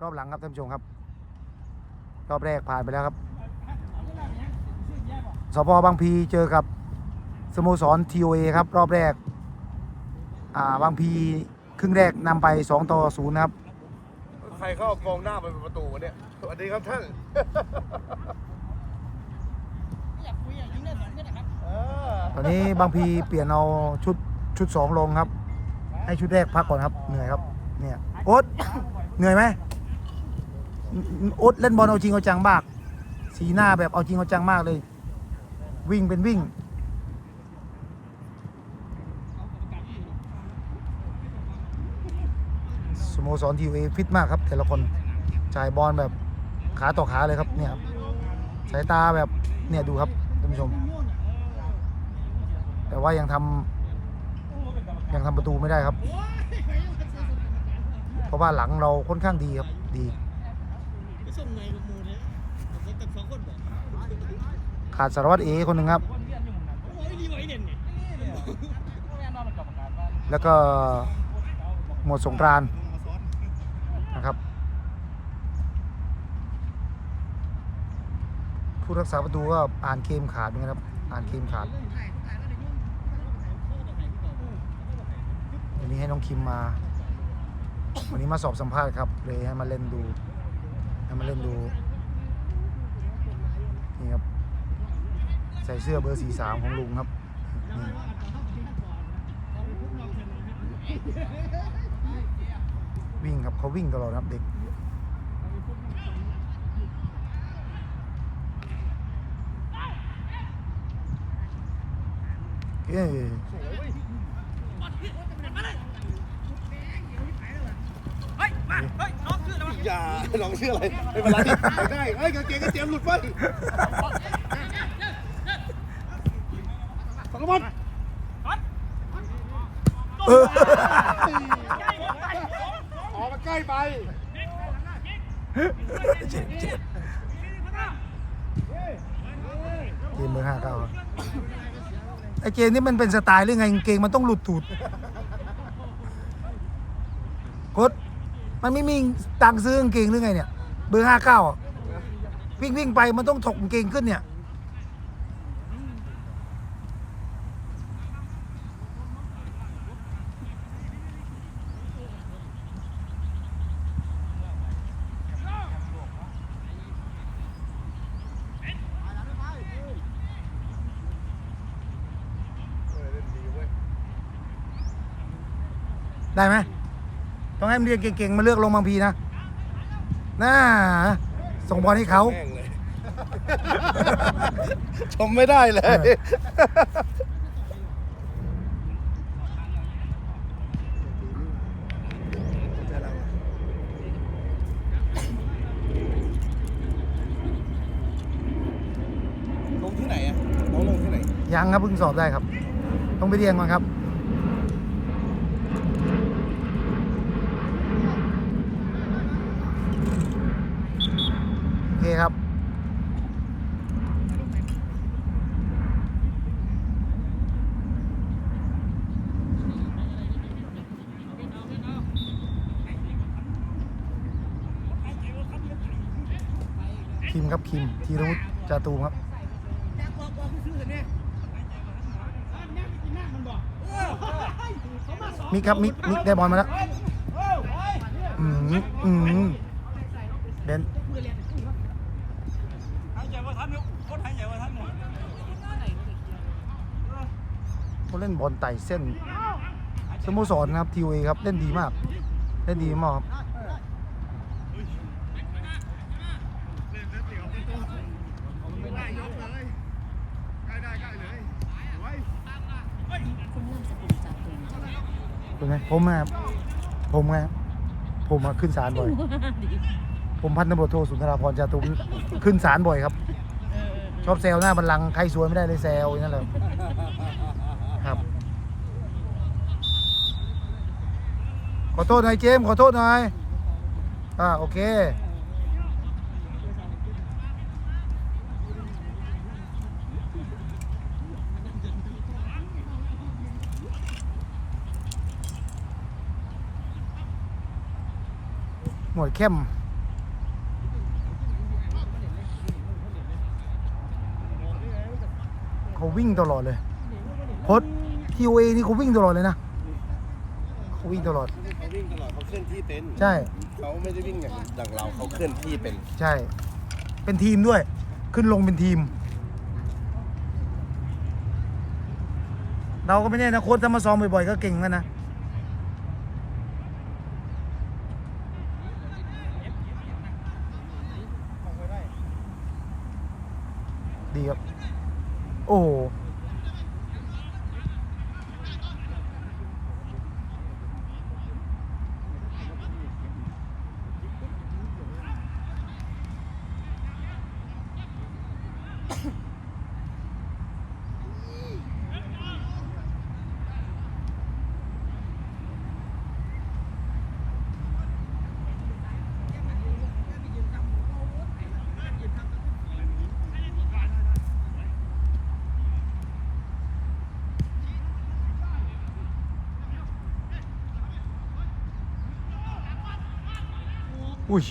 รอบหลังครับท่านผู้ชมครับ รอบแรกผ่านไปแล้วครับสพบางพีเจอกับสโมสรทีโอเอครับ รอบแรกอ่าบางพีครึ่งแรกนำไป 2 ต่อ0นะครับ ใครเข้ากองหน้าไปเป็นประตูวะเนี่ย สวัสดีครับท่านเออตอนนี้บางพีเปลี่ยนเอาชุดชุดสองลงครับ ให้ชุดแรกพักก่อนครับ เหนื่อยครับ เนี่ย โอ๊ต เหนื่อยไหมโอ๊ตเล่นบอลเอาจริงเอาจังมาก สีหน้าแบบเอาจริงเอาจังมากเลย วิ่งเป็นวิ่ง สโมสรทีวีฟิตมากครับ แต่ละคนจ่ายบอลแบบขาต่อขาเลยครับเนี่ยครับสายตาแบบเนี่ยดูครับท่านผู้ชม แต่ว่ายังทำยังทำประตูไม่ได้ครับ เพราะว่าหลังเราค่อนข้างดีครับดี ส่งไงกับมูเนี่ยผมกับสองคนบอกขาดสารวัตรเอคนหนึ่งครับ โอ้ยดีไว้เด่นเนี่ยแล้วก็หมวดสงกรานต์นะครับ ผู้รักษาประตูก็อ่านเกมขาดเหมือนกันครับ อ่านเกมขาดวันนี้ให้น้องคิมมา วันนี้มาสอบสัมภาษณ์ครับ เลยให้มาเล่นดู ให้มาเล่นดู นี่ครับ ใส่เสื้อเบอร์ 43 ของลุงครับนี่วิ่งครับเขาวิ่งตลอดครับเด็กเอ้ย อย่าน้องชื่ออะไรไม่เป็นไรได้เฮ้ยกางเกงก็เตรียมหลุดไปสังกมันเออออกมาใกล้ไปเกมเบอร์ห้าเก้าไอเกมนี่มันเป็นสไตล์หรือไงกางเกงมันต้องหลุดตูดกด มันไม่มีตังค์ซื้อกางเกงหรือไงเนี่ย เบอร์ห้าเก้าวิ่งวิ่งไปมันต้องถกกางเกงขึ้นเนี่ย ได้ไหมต้อง ให้มันเรียนเก่งๆมาเลือกลงบางพีนะน่าส่งบอลให้เขา แม่งเลย ชมไม่ได้เลย ลงที่ไหนอะน้องลงที่ไหน ยังครับเพิ่งสอบได้ครับ ต้องไปเรียนก่อนครับ โอเคครับ คิมครับคิมธีรวุฒิจาตูครับจากบอกบอกคือซื้อเนี่ยอันนี้กินหน้ามันบอกเขามาสองมิกครับมิกมิกได้บอลมาแล้วอืมอืมเดนเขาเล่นบอลไต่เส้นสโมสรนะครับทีวีครับ เล่นดีมาก เล่นดีมากครับ คุณเริ่มสกุลจากตรงใช่ไหม เป็นไงผมอะผมไงผมอะขึ้นศาลบ่อย ผมพันตำรวจโทสุนทราพรจาตุมขึ้นศาลบ่อยครับ ชอบแซวหน้าบัลลังก์ใครสวยไม่ได้เลยแซวอย่างนั้นเลยครับ ขอโทษหน่อยเจมส์ขอโทษหน่อยอ่าโอเค หมวดเข้มเขาวิ่งตลอดเลยโค้ดทีโอเอนี่เขาวิ่งตลอดเลยนะเขาวิ่งตลอด เขาวิ่งตลอดเขาเคลื่อนที่เต็นท์ใช่ เขาไม่ได้วิ่งอย่างดังเราเขาเคลื่อนที่เป็นใช่ เป็นทีมด้วย ขึ้นลงเป็นทีม เราก็ไม่แน่นะโค้ดถ้ามาซ้อมบ่อยๆก็เก่งแล้วนะ ดีครับ โอ้ อุ้ย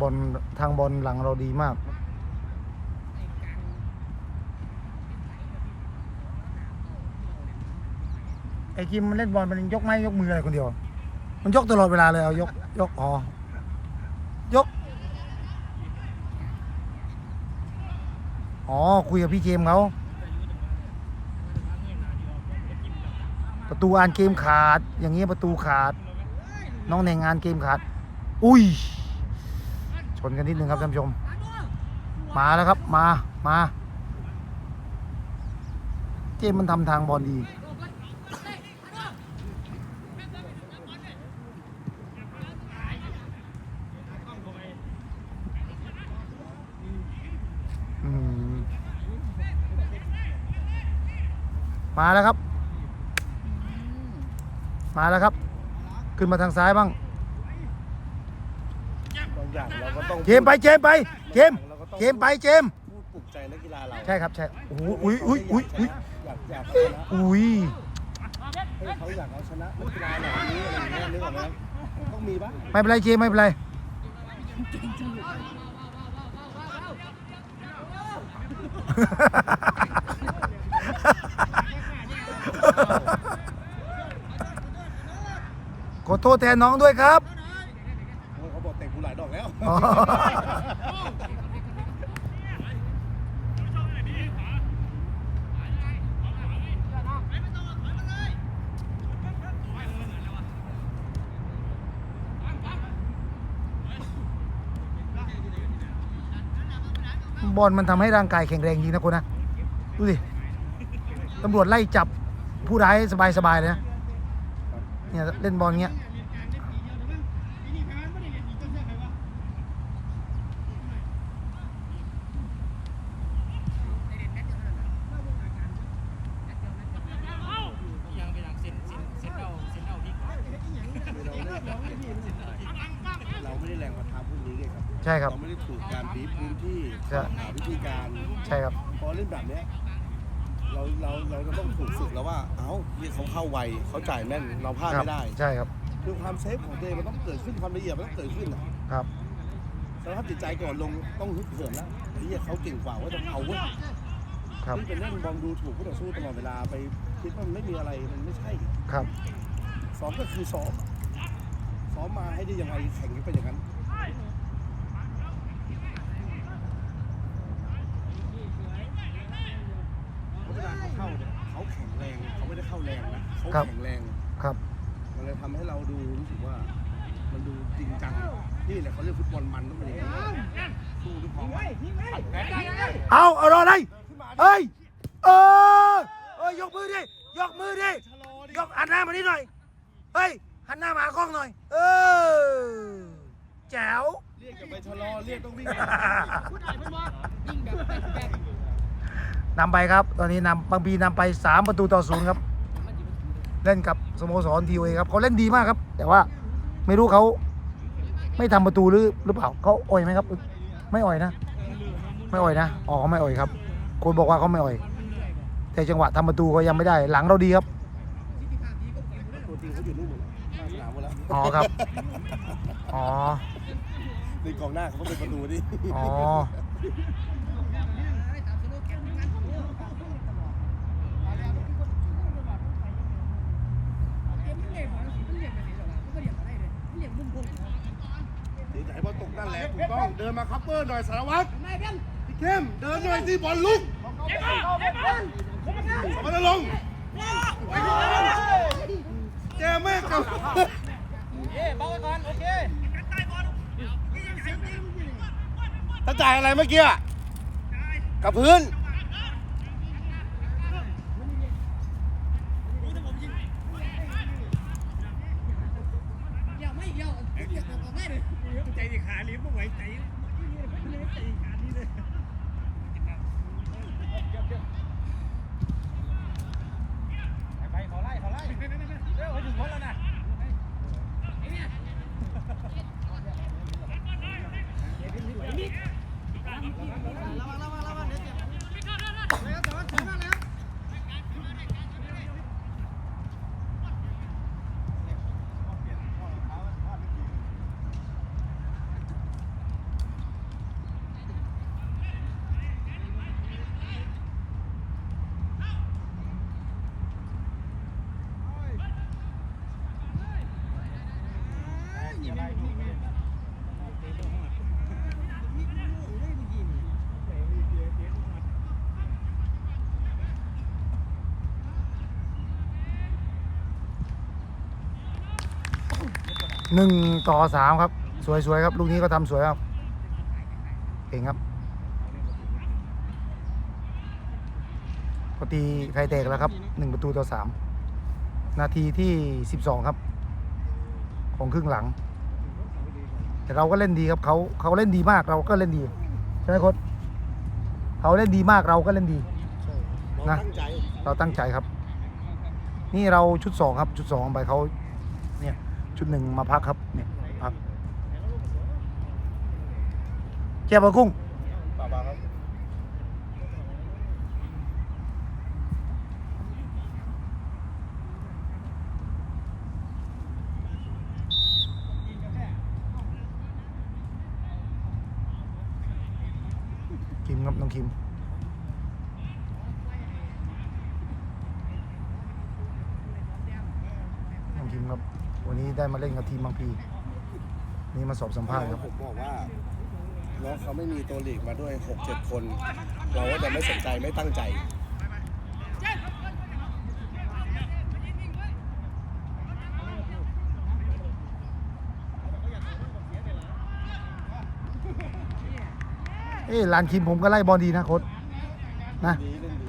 บอลทางบอลหลังเราดีมาก ไอ้กิมมันเล่นบอลมันยกไม้ยกมืออะไรคนเดียว มันยกตลอดเวลาเลยเอายกยกอ๋อยก อ๋อ คุยกับพี่เจมเขาประตูอ่านเกมขาด อย่างเงี้ยประตูขาด น้องในงานเกมขาด อุ้ย ชนกันนิดนึงครับท่านผู้ชม มาแล้วครับ มา มา เจมมันทำทางบอลดี มาแล้วครับ มาแล้วครับ ขึ้นมาทางซ้ายบ้าง บางอย่างเราก็ต้องเจมส์ไปเจมส์ไปเจมส์เจมส์ไปเจมส์พูดปลุกใจนักกีฬาเราใช่ครับใช่โอ้โหอุ้ยอุ้ยอุ้ยอุ้ยอยากอยากเอาชนะอุ้ยให้เขาอยากเอาชนะนักกีฬาเหล่านี้อะไรอย่างเงี้ยนึกออกไหมต้องมีบ้างไม่เป็นไรเจมส์ไม่เป็นไรข อโทษแทนน้องด้วยครับเขาบอกเตะกูหลายดอกแล้วอ๋อบอลมันทำให้ร่างกายแข็งแรงจริงนะคุณนะ ดูดิตำรวจไล่จับผู้ร้ายสบายๆเลยนะ เนี่ยเล่นบอลเงี้ยยังไปยังเซ็นเซ็นเซ็นเอาเซ็นเอาพี่เราไม่ได้แรงประทะพวกนี้ไงครับใช่ครับ เราไม่ได้ถูกการบีบพื้นที่ใช่หาวิธีการ ใช่ครับ พอเล่นแบบเนี้ย เราเราเราจะต้องถูกฝึกแล้วว่า เอ้านี่เขาเข้าไวเขาจ่ายแม่นเราพลาดครับไม่ได้ใช่ครับ คือความเซฟของตัวเองมันต้องเกิดขึ้นความละเอียดมันต้องเกิดขึ้นอะครับสภาพจิตใจก่อนลงต้องฮึกเหิมแล้วไอ้เหี้ยเขาเก่งกว่าว่าต้องเอาเว้ยครับนี่เป็นเล่นบอลดูถูกผู้ต่อสู้ตลอดเวลาไปคิดว่ามันไม่มีอะไรมันไม่ใช่ครับซ้อมก็คือซ้อมซ้อมมาให้ได้ยังไงแข่งก็เป็นอย่างนั้น เวลาเขาเข้าเนี่ยเขาแข็งแรงเขาไม่ได้เข้าแรงนะเขาครับ แข็งแรงครับ มันเลยทำให้เราดูรู้สึกว่า มันดูจริงจังนี่แหละเขาเรียกฟุตบอลมันต้องเป็นอย่างนี้สู้ด้วยความมันเอาเอารออะไรเฮ้ยเออเอ้ยยกมือดิยกมือดิชะลอดิยกหันหน้ามานี่หน่อยเฮ้ยหันหน้ามาหากล้องหน่อย เออแจ๋ว เรียกจะไปชะลอเรียกต้องวิ่งนำไปครับ ตอนนี้นำบางปีนำไป 3 ประตูต่อศูนย์ครับ เล่นกับสโมสรทีโอเอครับเขาเล่นดีมากครับ แต่ว่าไม่รู้เขาไม่ทำประตูหรือหรือเปล่าเขาอ่อยไหมครับ ไม่อ่อยนะ ไม่อ่อยนะอ๋อเขาไม่อ่อยครับโคนบอกว่าเขาไม่อ่อย แต่จังหวะทำประตูเขายังไม่ได้ หลังเราดีครับตัวจริงเขาอยู่นู่นหมดแล้วหน้าสนามหมดแล้วอ๋อครับอ๋อในกองหน้าเขาก็เป็นประตูนี่อ๋อ นั่นแหละถูกต้อง เดินมาคัพเปอร์หน่อยสารวัตรนายเบี้ยนพี่เข้มเดินหน่อยสิบอลลุกเจ็บเข้าเจ็บเข้าผมมาสมรลงค์แกแม่งกับเอ๊ะบอกไว้ก่อนโอเคถ้าจ่ายอะไรเมื่อกี้อะกับพื้น เดี๋ยวไม่เดี๋ยวเดี๋ยวออกได้เลยใจดิขาลิ้มไม่ไหวใจใจขานี่เลยไปขอไล่ขอไล่เร็วไปถึงคนแล้วนะ หนึ่งต่อสามครับ สวยๆครับ ลูกนี้ก็ทำสวยครับเก่งครับก็ตีใครแตกแล้วครับหนึ่งประตูต่อสามนาทีที่สิบสองครับ ของครึ่งหลัง แต่เราก็เล่นดีครับเขาเขาเล่นดีมากเราก็เล่นดีใช่ไหมโค้ชเขาเล่นดีมากเราก็เล่นดีเราตั้งใจเราตั้งใจครับ นี่เราชุดสองครับ ชุดสองไปเขาเนี่ย ชุดหนึ่งมาพักครับเนี่ยพักแจี๊ยบกับกุ้ง ป่าวครับ คิมครับน้องคิม น้องคิมครับ วันนี้ได้มาเล่น กับทีมบางพีนี่มาสอบสัมภาษณ์ครับผมบอกว่าน้องเขาไม่มีตัวหลีกมาด้วยหกเจ็ดคน เราก็จะไม่สนใจไม่ตั้งใจเอ้ยลานคิมผมก็ไล่บอลดีนะโค้ชนะดีเล่นดี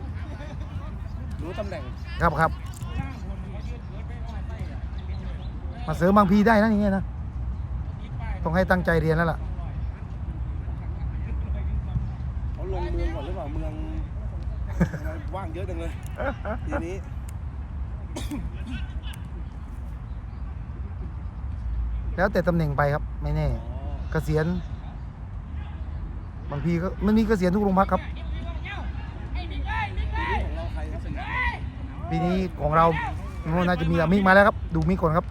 รู้ตำแหน่งครับครับ มาเสริมบางพีได้นะอย่างเงี้ยนะต้องให้ตั้งใจเรียนแล้วล่ะเขาลงเมืองก่อนหรือเปล่าเมืองทำไมว่างเยอะจังเลยทีนี้แล้วแต่ตำแหน่งไปครับ ไม่แน่เกษียณบางพีก็มันมีเกษียณทุกโรงพักครับของเราใครครับปีนี้ของเราน่าจะมีอามิกมาแล้วครับ ดูมิกก่อนครับโ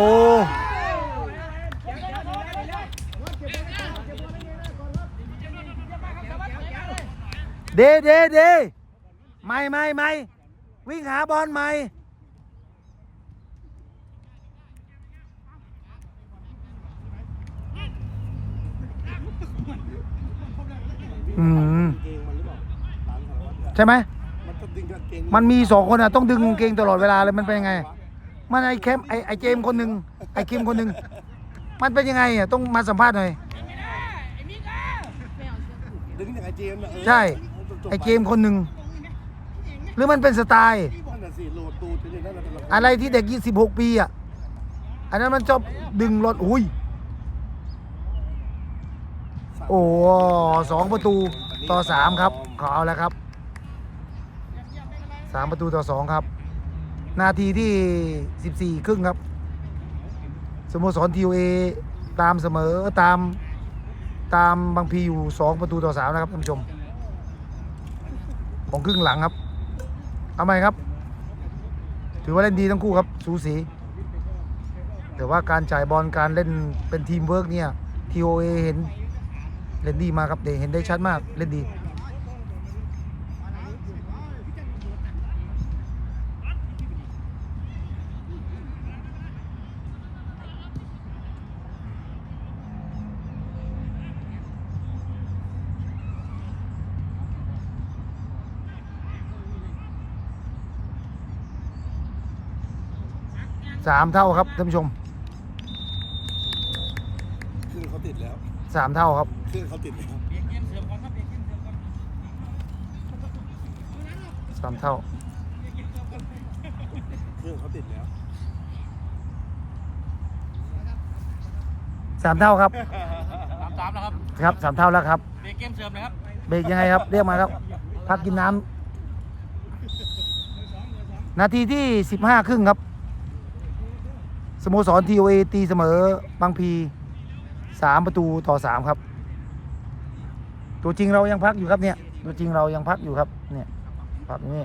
อ้เดเดเดไม่ไม่ไม่วิ่งหาบอลใหม่อืมใช่ไหมมันมีสองคนอะ ต้องดึงกางเกงตลอดเวลาเลยมันเป็นยังไง มันไอ้เข้มไอ้ไอ้เจมส์คนหนึ่งไอ้คิมคนหนึ่งมันเป็นยังไงอะต้องมาสัมภาษณ์หน่อย ดึงอย่างไอเจมส์น่ะเออใช่จบๆไอ้เจมส์คนหนึ่งหรือมันเป็นสไตล์ นั่นน่ะสิโหลดตูดเป็นอย่างนั้นน่ะแต่ละคนอะไรที่เด็กยี่สิบหกปีอะ อันนั้นมันชอบดึงรถอุ้ย โอ้สองประตูต่อสามครับเขาเอาแล้วครับสามประตูต่อสองครับ นาทีที่สิบสี่ครึ่งครับ สโมสรทีโอเอตามเสมอตามตามบางพีอยู่สองประตูต่อสามนะครับท่านผู้ชม ของครึ่งหลังครับ เอาไหมครับ ถือว่าเล่นดีทั้งคู่ครับ สูสี แต่ว่าการจ่ายบอลการเล่นเป็นทีมเวิร์กเนี่ย TOA เอเห็นเล่นดีมาครับเดเห็นได้ชัดมากเล่นดี สามเท่าครับท่านผู้ชมเครื่องเขาติดแล้วสามเท่าครับ เครื่องเขาติดแล้วเบียกเกมเสือมก่อนครับเบียกเกมเสือมก่อนสามเท่า เครื่องเขาติดแล้วสามเท่าครับสามสามแล้วครับครับสามเท่าแล้วครับ เบียกเกมเสือมเลยครับเบรกยังไงครับ เรียกมาครับ พักกินน้ำนาทีที่สิบห้าครึ่งครับ สโมสรทีโอเอตีเสมอบางพีสามประตูต่อสามครับ ตัวจริงเรายังพักอยู่ครับเนี่ย ตัวจริงเรายังพักอยู่ครับ เนี่ยพักนี้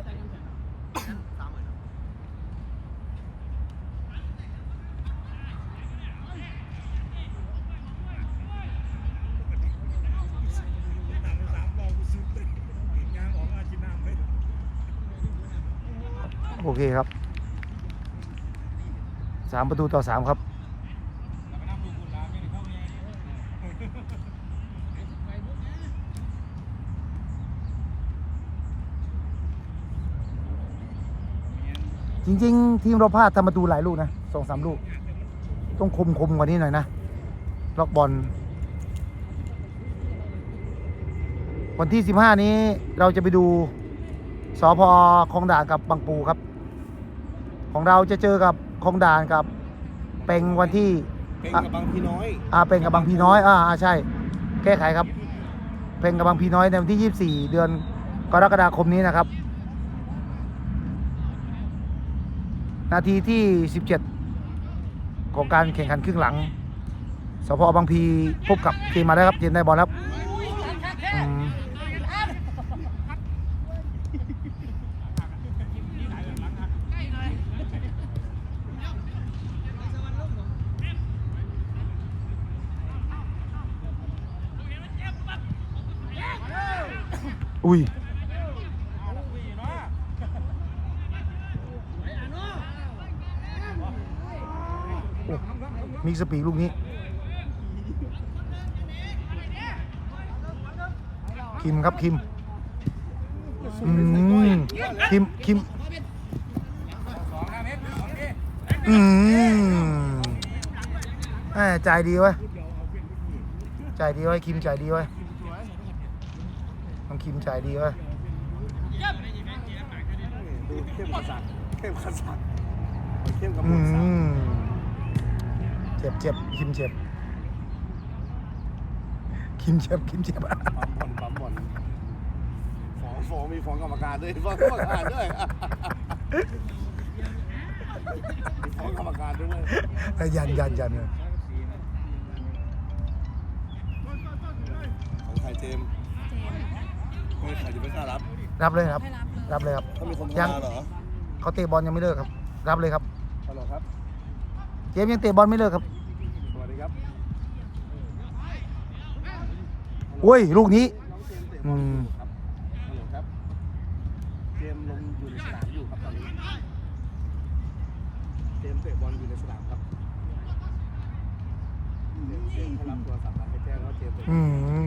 โอเคครับ สามประตูต่อสามครับจริงๆ ทีมเราพลาดทำประตูหลายลูกนะสองสามลูก ต้องคมคมกว่านี้หน่อยนะล็อกบอล วันที่15นี้เราจะไปดูสอพอคลองด่านกับบางปูครับ ของเราจะเจอกับ คลองด่านกับเป็งวันที่เป็นกับบางพี่น้อยอ่าเป็งกับบางพีน้อยอ่าอ่าใช่ แก้ไขครับ เป็งกับบางพีน้อยในวันที่ 24 เดือนกรกฎาคมนี้นะครับ นาทีที่ 17 ของการแข่งขันครึ่งหลังสพบางพีพบกับเกมมาได้ครับเจมได้บอลครับอืม อุ้ยมีสปีลูกนี้คิมครับคิมอืมคิมคิมอืมแหม่ใจดีเว้ใจดีว้คิมใจดีว้ยน้อง คิมใจดีเว้ยดูเข้มกระสักเข้มกระสักเข้มกระอืมุนสักมเจ็บเจ็บคิมเจ็บ คิมเจ็บคิมเจ็บปั๊มบอลปั๊มบอลฟ้องฟ้องมีฟ้องกรรมการด้วยฟ้องกรรมการด้วยมีฟ้องกรรมการด้วยเอ้ยยันยันยันเลยของใครเจมส์ ไม่ใครจะไม่กล้ารับรับเลยครับให้รับเลยรับเลยครับ ถ้ามีคนยัมางเหรอเขาเตะบอลยังไม่เลิกครับ รับเลยครับฮัลโหลครับ เจมส์ยังเตะบอลไม่เลิกครับสวัสดีครับโอ้ยลูกนี้น้องเจมส์เตะบอือลอมยู่ครับฮัลโหลครับ เจมส์ลงอยู่ในสนามอยู่ครับตอนนี้ เจมส์เตะบอลอยู่ในสนามครับ เจมส์เจมส์เขารับโทรศัพท์มาให้แจ้งว่าเจมส์เตะบอลอืม